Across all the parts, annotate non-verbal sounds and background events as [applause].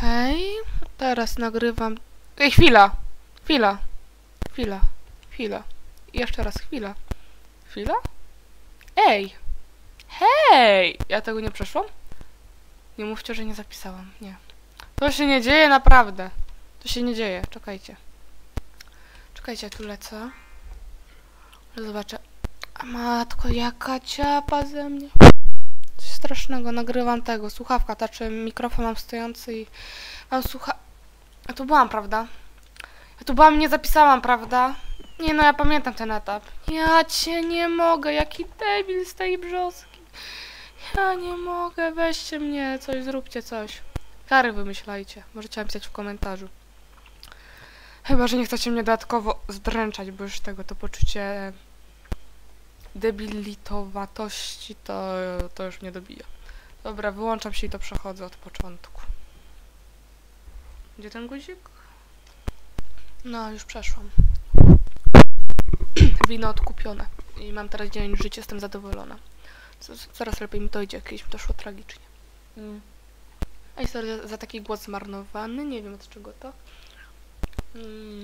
Hej, teraz nagrywam. Ej, chwila! Chwila! Chwila! Chwila! Jeszcze raz chwila. Chwila? Ej! Hej! Ja tego nie przeszłam? Nie mówcie, że nie zapisałam. Nie. To się nie dzieje naprawdę. To się nie dzieje. Czekajcie. Czekajcie, tu lecę. Zobaczę. A matko, jaka ciapa ze mnie. Strasznego. Nagrywam tego. Słuchawka, znaczy mikrofon mam stojący i mam słucha... Ja tu byłam, prawda? Ja tu byłam, nie zapisałam, prawda? Nie no, ja pamiętam ten etap. Ja cię nie mogę, jaki debil z tej brzoski. Ja nie mogę, weźcie mnie, coś zróbcie, coś. Kary wymyślajcie, możecie napisać w komentarzu. Chyba, że nie chcecie mnie dodatkowo zdręczać, bo już tego to poczucie debilitowatości to, to już mnie dobija. Dobra, wyłączam się i to przechodzę od początku. Gdzie ten guzik? No, już przeszłam. Wino odkupione. I mam teraz dzień życia, jestem zadowolona. Coraz lepiej mi to idzie, kiedyś mi to szło tragicznie. Mm. Ej, sorry za, za taki głos zmarnowany, nie wiem od czego to. Mm.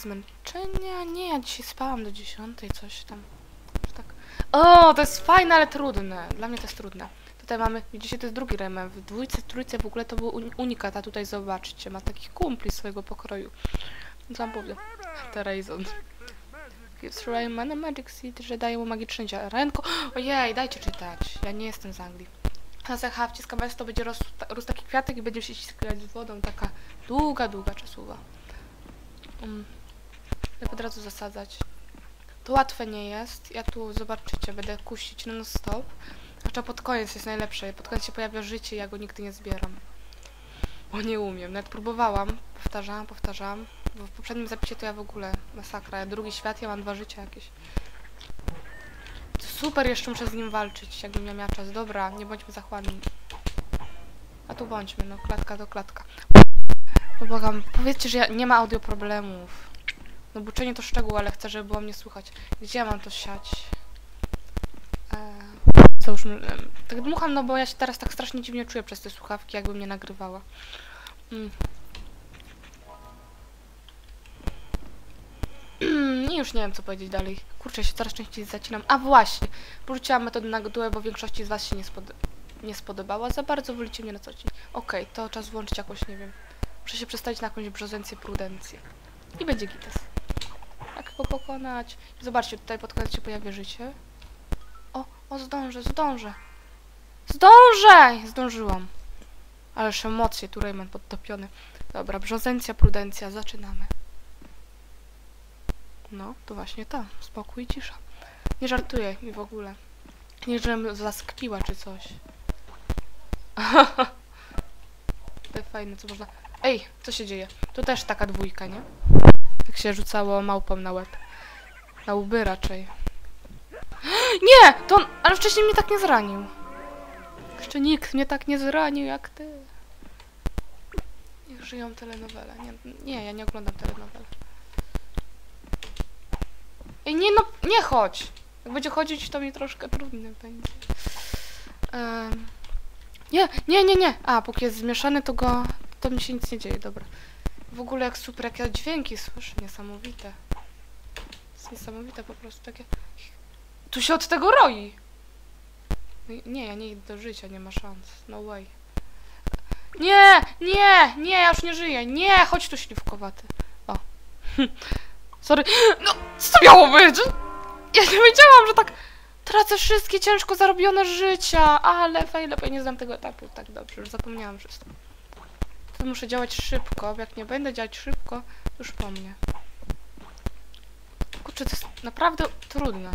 Zmęczenia? Nie, ja dzisiaj spałam do dziesiątej, coś tam. Tak. O, to jest fajne, ale trudne. Dla mnie to jest trudne. Tutaj mamy, widzicie, to jest drugi remen. W dwójce, trójce w ogóle to był uni- unikat, a tutaj zobaczcie, ma takich kumpli swojego pokroju. Co wam powiem? Terrazon. Gives Rayman a magic seed, że daje mu magiczne ziarenko. Ojej, dajcie czytać. Ja nie jestem z Anglii. A za wciskam S, to będzie rósł, ta- rósł taki kwiatek i będzie się ściskać z wodą. Taka długa, długa czasuwa. Um, tak od razu zasadzać. To łatwe nie jest. Ja tu, zobaczycie, będę kusić non stop. Zwłaszcza pod koniec jest najlepsze. Pod koniec się pojawia życie ja go nigdy nie zbieram. Bo nie umiem. Nawet próbowałam. Powtarzałam, powtarzałam. Bo w poprzednim zapisie to ja w ogóle masakra. Ja drugi świat, ja mam dwa życia jakieś. To super, jeszcze muszę z nim walczyć, jakbym ja miała czas. Dobra, nie bądźmy zachłanni. A tu bądźmy, no klatka to klatka. No błagam, powiedzcie, że ja, nie ma audio problemów. No buczenie to szczegół, ale chcę, żeby było mnie słychać. Gdzie ja mam to siać? Eee, em, tak dmucham, no bo ja się teraz tak strasznie dziwnie czuję przez te słuchawki, jakby mnie nagrywała. Mm. I już nie wiem, co powiedzieć dalej. Kurczę, się coraz częściej zacinam. A właśnie, porzuciłam metodę na gdułę, bo większości z Was się nie, spod nie spodobała. Za bardzo wolicie mnie na co dzień. Okej, to czas włączyć jakąś, nie wiem. Muszę się przestawić na jakąś brzozencję, prudencję. I będzie gites. Go pokonać? Zobaczcie, tutaj pod koniec się pojawia życie. O, o, zdążę, zdążę. Zdążę! Zdążyłam. Ależ emocje, tu Rayman podtopiony. Dobra, brzozencja, prudencja, zaczynamy. No, to właśnie ta. Spokój i cisza. Nie żartuję mi w ogóle. Nie, żebym zaskpiła czy coś. [laughs] to fajne, co można... Ej, co się dzieje? To też taka dwójka, nie? Jak się rzucało małpą na łeb. Na łby raczej. [gasps] Nie! To on... Ale wcześniej mnie tak nie zranił. Jeszcze nikt mnie tak nie zranił jak ty. Niech żyją telenowele. Nie, nie, ja nie oglądam telenowele. Ej, nie no, nie chodź! Jak będzie chodzić, to mi troszkę trudny będzie. Em, nie, nie, nie, nie! A, póki jest zmieszany, to go... To mi się nic nie dzieje, dobra. W ogóle jak super, jakie dźwięki słyszę, niesamowite. Jest niesamowite po prostu, takie... Tu się od tego roi! No Nie, ja nie idę do życia, nie ma szans. No way. Nie, nie, nie, ja już nie żyję. Nie, chodź tu śliwkowaty. O. [laughs] Sorry. No, co miało być? Ja nie wiedziałam, że tak tracę wszystkie ciężko zarobione życia, ale fej, lepiej nie znam tego etapu tak dobrze, już zapomniałam wszystko. To muszę działać szybko, bo jak nie będę działać szybko, to już po mnie. Kurczę, to jest naprawdę trudne.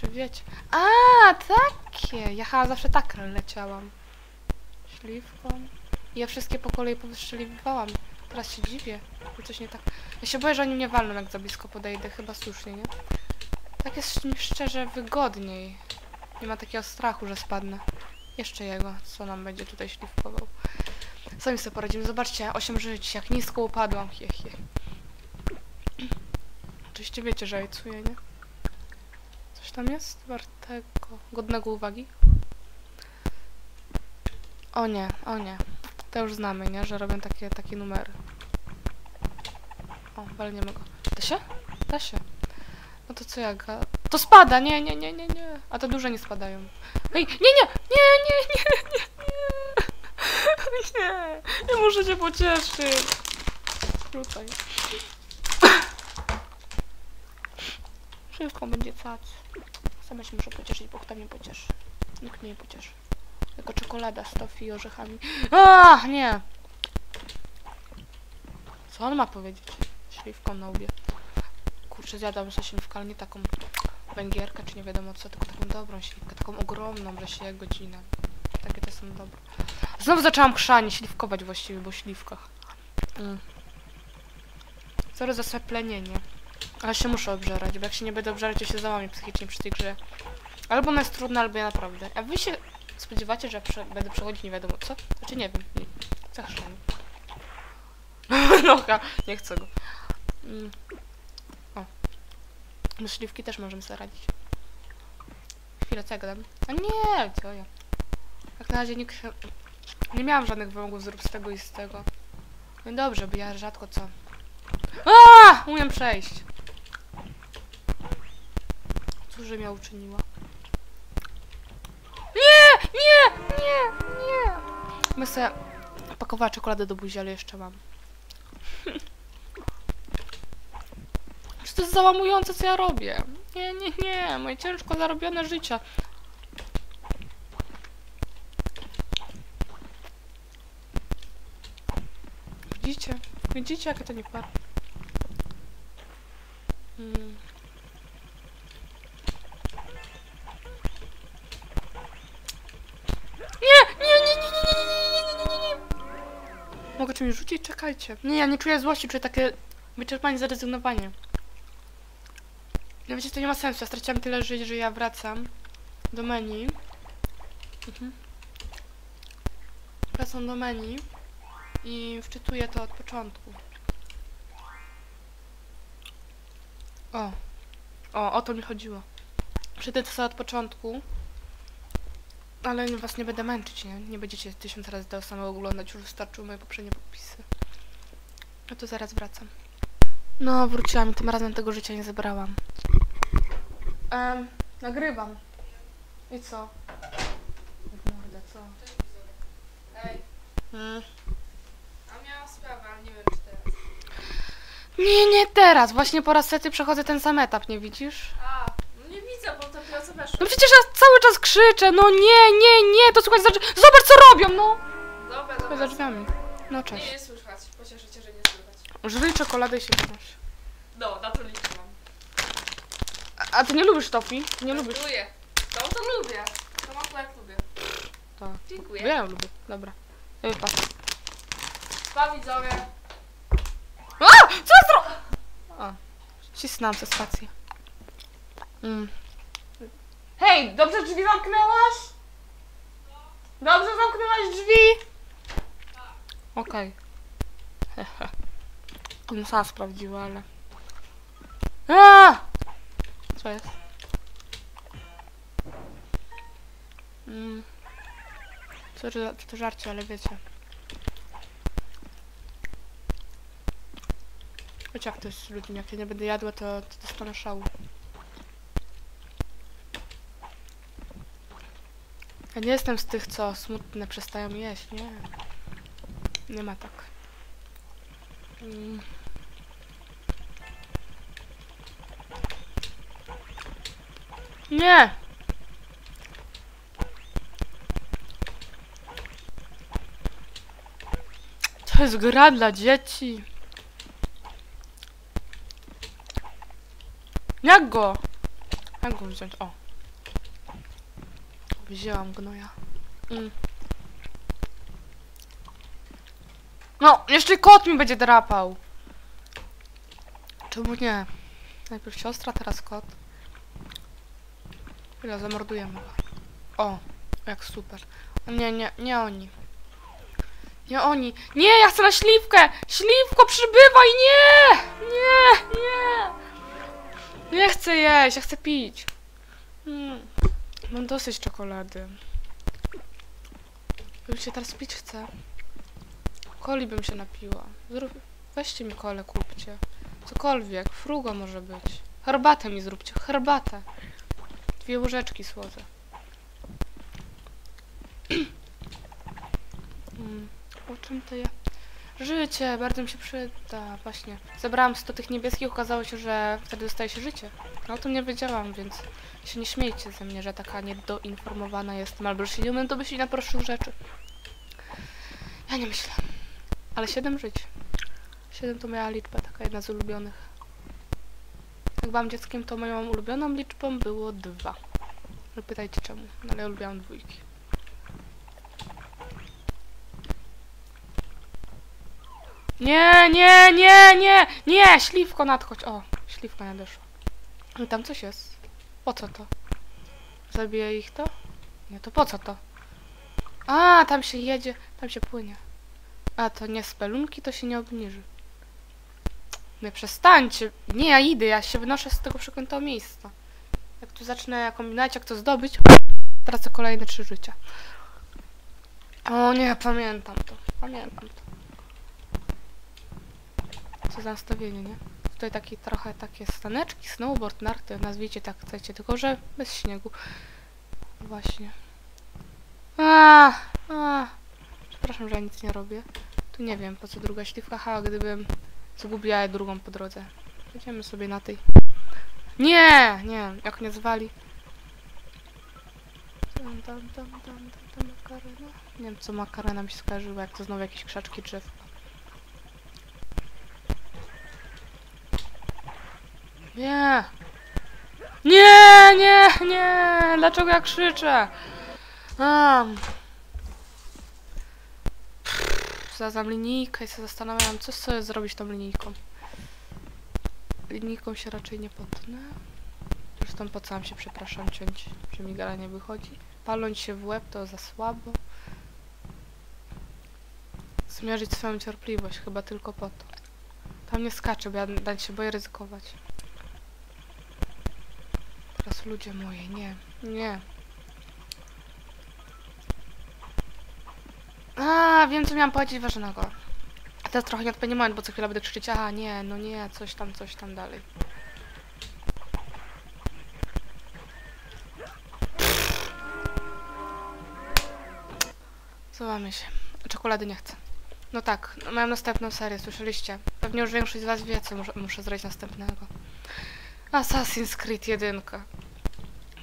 Czy wiecie? A, takie! Ja zawsze tak leciałam. Śliwką. I ja wszystkie po kolei powystrzeliwałam. Teraz się dziwię, że coś nie tak. Ja się boję, że oni mnie walną, jak za blisko podejdę. Chyba słusznie, nie? Tak jest szczerze wygodniej. Nie ma takiego strachu, że spadnę. Jeszcze jego, co nam będzie tutaj śliwkował. Sami sobie poradzimy. Zobaczcie, 8 żyć, jak nisko upadłam. Hie, hie. Oczywiście wiecie, że jajcuję, nie? Coś tam jest wartego, godnego uwagi? O nie, o nie. To już znamy, nie? Że robią takie, takie numery. O, walniemy go. Da się? Da się. No to co ja. To spada! Nie, nie, nie, nie, nie. A to duże nie spadają. Ej, nie, nie! Nie, nie, nie, nie, nie! Nie, nie muszę cię pocieszyć. Rzucaj. Wszystko będzie cac. Sama się muszę pocieszyć, bo kto mnie pocieszy? Nikt mnie nie pocieszy. Tylko czekolada z toffee i orzechami. A, nie! Co on ma powiedzieć? Śliwką na łbie. Kurczę, zjadłam sobie śliwkę, ale nie taką węgierkę, czy nie wiadomo co, tylko taką dobrą śliwkę, taką ogromną, że się godzinę. Takie te są dobre. Znowu zaczęłam chrzanie, śliwkować właściwie, bo śliwkach. Mm. Sorry za. Ale się muszę obżerać, bo jak się nie będę obżerać, to się załamię psychicznie przy tej grze. Albo ona jest trudna, albo ja naprawdę. A wy się spodziewacie, że prze będę przechodzić nie wiadomo co? Znaczy nie wiem. Nie. Zachrzanie. [laughs] Nocha, nie chcę go. Mm. O. No też możemy sobie radzić. Chwilę, co ja gadam? A nie, co ja. Jak na razie nikt... Nie miałam żadnych wymogów, zrób z tego i z tego. No dobrze, bo ja rzadko co... A! Umiem przejść. Cóż, że mnie uczyniła? Nie! Nie! Nie! Nie! My sobie pakowała czekoladę do buzi, ale jeszcze mam. Jest załamujące, co ja robię? Nie, nie, nie. Moje ciężko zarobione życie. Widzicie? Widzicie, jakie to nie par. Mm. Nie! Nie, nie, nie, nie, nie, nie, nie, nie, nie, nie, nie. Mogę czymś rzucić? Czekajcie. Nie, ja nie czuję złości, czuję takie wyczerpanie, zrezygnowanie. No wiecie, to nie ma sensu. Ja straciłam tyle żyć, że ja wracam do menu. Mhm. Wracam do menu i wczytuję to od początku. O. O, o to mi chodziło. Czytę to sobie od początku. Ale nie- was nie będę męczyć, nie? Nie będziecie tysiąc razy tego samego oglądać, już wystarczyły moje poprzednie podpisy. No to zaraz wracam. No, wróciłam i tym razem tego życia nie zebrałam. Um, nagrywam. I co? Mordę, co? Ej, Mm. a miałam sprawę, ale nie wiem czy teraz. Nie, nie teraz. Właśnie po raz sety przechodzę ten sam etap, nie widzisz? A, no nie widzę, bo co weszło. No przecież ja cały czas krzyczę. No nie, nie, nie. To słuchaj, zobacz, zobacz co robią, no. Dobra, To za dobra. drzwiami. No Nie, cześć. nie słychać. Pocieszę cię, że nie słychać. Żryj czekoladę i się wynoś. No, na to liczyłam. A, ty nie lubisz tofi? Nie lubisz? Lubię. To, to lubię. To jak lubię. Tak. Dziękuję. Ja ją lubię. Dobra. Wypad. Pa widzowie. A! Co zro... A. Cisnęłam ze spację. Mm. Hej, dobrze drzwi zamknęłaś? Dobrze zamknęłaś drzwi? Okej. [laughs] Hehe. Okay. sama sprawdziła, ale... A! Co jest? Mm. Sorry, za- to żarcie, ale wiecie. Choć jak to jest z ludźmi, jak ja nie będę jadła, to, to dostanę szału. Ja nie jestem z tych, co smutne przestają jeść, nie. Nie ma tak. Mm. Nie! To jest gra dla dzieci. Jak go? Jak go wziąć? O. Wzięłam gnoja. Mm. No, jeszcze kot mi będzie drapał. Czemu nie? Najpierw siostra, teraz kot. Chwila, zamordujemy go. O, jak super. Nie, nie, nie oni. Nie oni. Nie, ja chcę na śliwkę! Śliwko, przybywaj! Nie! Nie, nie! Nie chcę jeść, ja chcę pić. Mm. Mam dosyć czekolady. bym się teraz pić chce. Coli bym się napiła. Zrób... Weźcie mi kole, kupcie. Cokolwiek. Frugo może być. Herbatę mi zróbcie. Herbatę. Dwie łyżeczki słodzę. Mm, o czym to ja? Życie, bardzo mi się przyda, właśnie. Zebrałam 100 tych niebieskich, okazało się, że wtedy dostaje się życie. No o tym nie wiedziałam, więc się nie śmiejcie ze mnie, że taka niedoinformowana jestem, albo że się nie umiem domyślić na prostszych rzeczy. Ja nie myślę. Ale 7 żyć. 7 to moja liczba, taka jedna z ulubionych. Jak byłam dzieckiem, to moją ulubioną liczbą było 2. Ale pytajcie czemu, no, ale ja lubiłam dwójki. Nie, nie, nie, nie, nie, śliwko nadchodź. O, śliwka nadeszła. Ale tam coś jest. Po co to? Zabiję ich to? Nie, to po co to? A, tam się jedzie, tam się płynie. A, to nie spelunki, to się nie obniży. Nie, przestańcie. Nie, ja idę, ja się wynoszę z tego przeklętego miejsca. Jak tu zacznę kombinować, jak to zdobyć, tracę kolejne trzy życia. O nie, pamiętam to. Pamiętam to. Co za nastawienie, nie? Tutaj taki trochę takie staneczki, snowboard, narty, nazwijcie tak chcecie, tylko że bez śniegu. Właśnie. A, a. Przepraszam, że ja nic nie robię. Tu nie wiem, po co druga śliwka, ha, gdybym zgubiła drugą po drodze. Jedziemy sobie na tej. Nie, nie, jak nie zwali. Tam, tam, tam, tam, tam, makarena. Nie wiem, co makarena mi się skojarzyła, jak to znowu jakieś krzaczki drzew. Nie! Nie, nie, nie! Dlaczego ja krzyczę? A. Znalazłam linijkę i się zastanawiałam, co sobie zrobić tą linijką. Linijką się raczej nie potnę. Zresztą po co się, przepraszam, ciąć, że mi gara nie wychodzi. Paląc się w łeb to za słabo. Zmierzyć swoją cierpliwość, chyba tylko po to. Tam nie skaczę, bo ja dać się boję ryzykować. Teraz ludzie moje, nie, nie. A, wiem co miałam powiedzieć ważnego. A teraz trochę nie odpowiedni moment, bo co chwila będę krzyczeć, aha, nie, no nie, coś tam, coś tam dalej. Złamy się. Czekolady nie chcę. No tak, no mam następną serię, słyszeliście? Pewnie już większość z was wie, co muszę, muszę zrobić następnego. Assassin's Creed 1.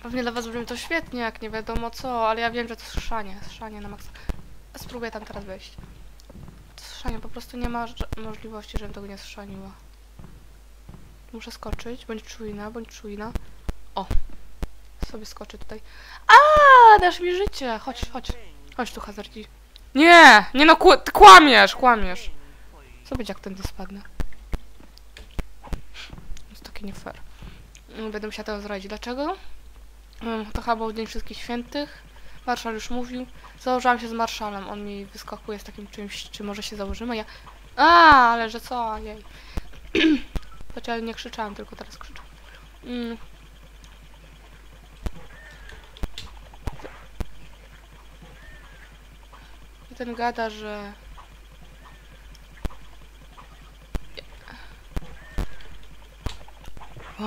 Pewnie dla was brzmi to świetnie, jak nie wiadomo co, ale ja wiem, że to schrzanie, schrzanie na maksa. Spróbuję tam teraz wejść. To schrzanie, po prostu nie ma możliwości, żebym tego nie schrzaniła. Muszę skoczyć, bądź czujna, bądź czujna. O! Sobie skoczę tutaj. A, dasz mi życie! Chodź, chodź. Chodź tu, hazardzi. Nie! Nie no, ty kłamiesz, kłamiesz. Co będzie, jak tędy spadnę? Jest takie nie fair. Będę musiała tego zrobić. Dlaczego? Mm, To chyba był Dzień Wszystkich Świętych. Marszal już mówił. Założyłam się z Marszalem. On mi wyskakuje z takim czymś, czy może się założymy. Ja... A, ale że co? Jej. Chociaż ja nie krzyczałam, tylko teraz krzyczę. Mm. I ten gada, że... O.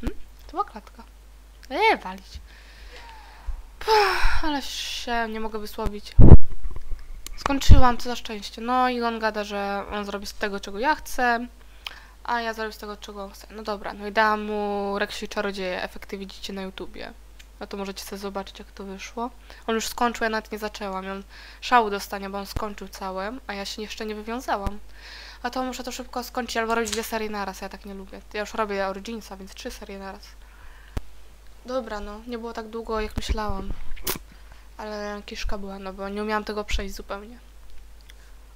Hmm? To była klatka. Eee, walić. Ale się nie mogę wysłowić. Skończyłam, co za szczęście. No i on gada, że on zrobi z tego, czego ja chcę, a ja zrobię z tego, czego on chce. No dobra, no i dałam mu Reksi Czarodzieje. Efekty widzicie na YouTubie. No to możecie sobie zobaczyć, jak to wyszło. On już skończył, ja nawet nie zaczęłam. I on szału dostanie, bo on skończył całe, a ja się jeszcze nie wywiązałam. A to muszę to szybko skończyć albo robić dwie serie naraz, ja tak nie lubię. Ja już robię Originsa, więc trzy serie naraz. Dobra, no, nie było tak długo, jak myślałam. Ale kiszka była, no bo nie umiałam tego przejść zupełnie.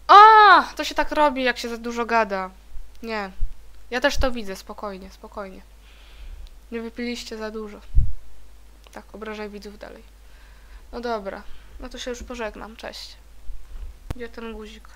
A, to się tak robi, jak się za dużo gada. Nie. Ja też to widzę, spokojnie, spokojnie. Nie wypiliście za dużo. Tak, obrażaj widzów dalej. No dobra, no to się już pożegnam, cześć. Gdzie ten guzik?